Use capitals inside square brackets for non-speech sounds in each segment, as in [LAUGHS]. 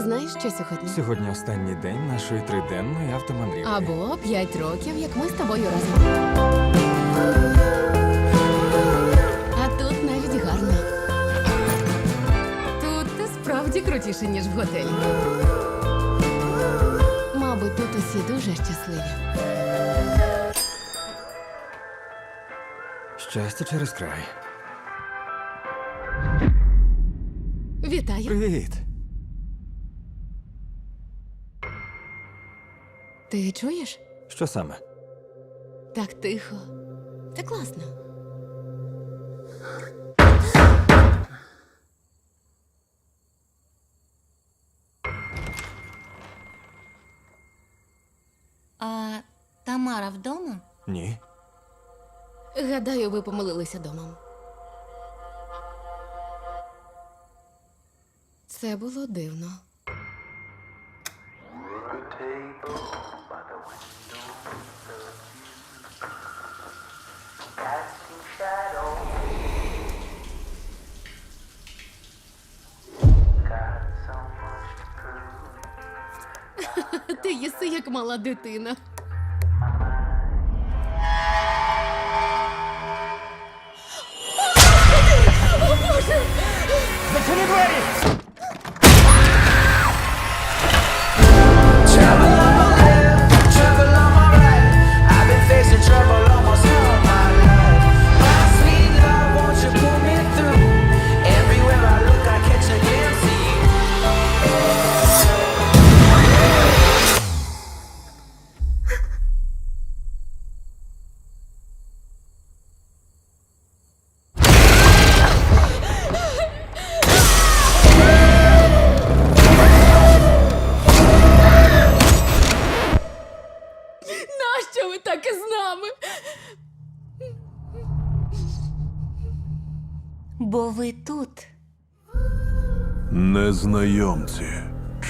Знаєш, що сьогодні? Сьогодні останній день нашої триденної автомандрівки. Або п'ять років, як ми з тобою разом. А тут навіть гарно. Тут ти справді крутіше, ніж в готелі. Мабуть, тут усі дуже щасливі. Щастя через край. Вітаю. Привіт. Ти чуєш? Що саме? Так тихо. Це класно. А Тамара вдома? Ні. Гадаю, ви помилилися домом. Це було дивно. casting [LAUGHS] Ти їси як мала дитина. Зачини двері! Нами? Бо ви тут. Незнайомці.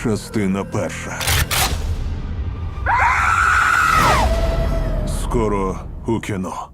Частина перша. Скоро у кіно.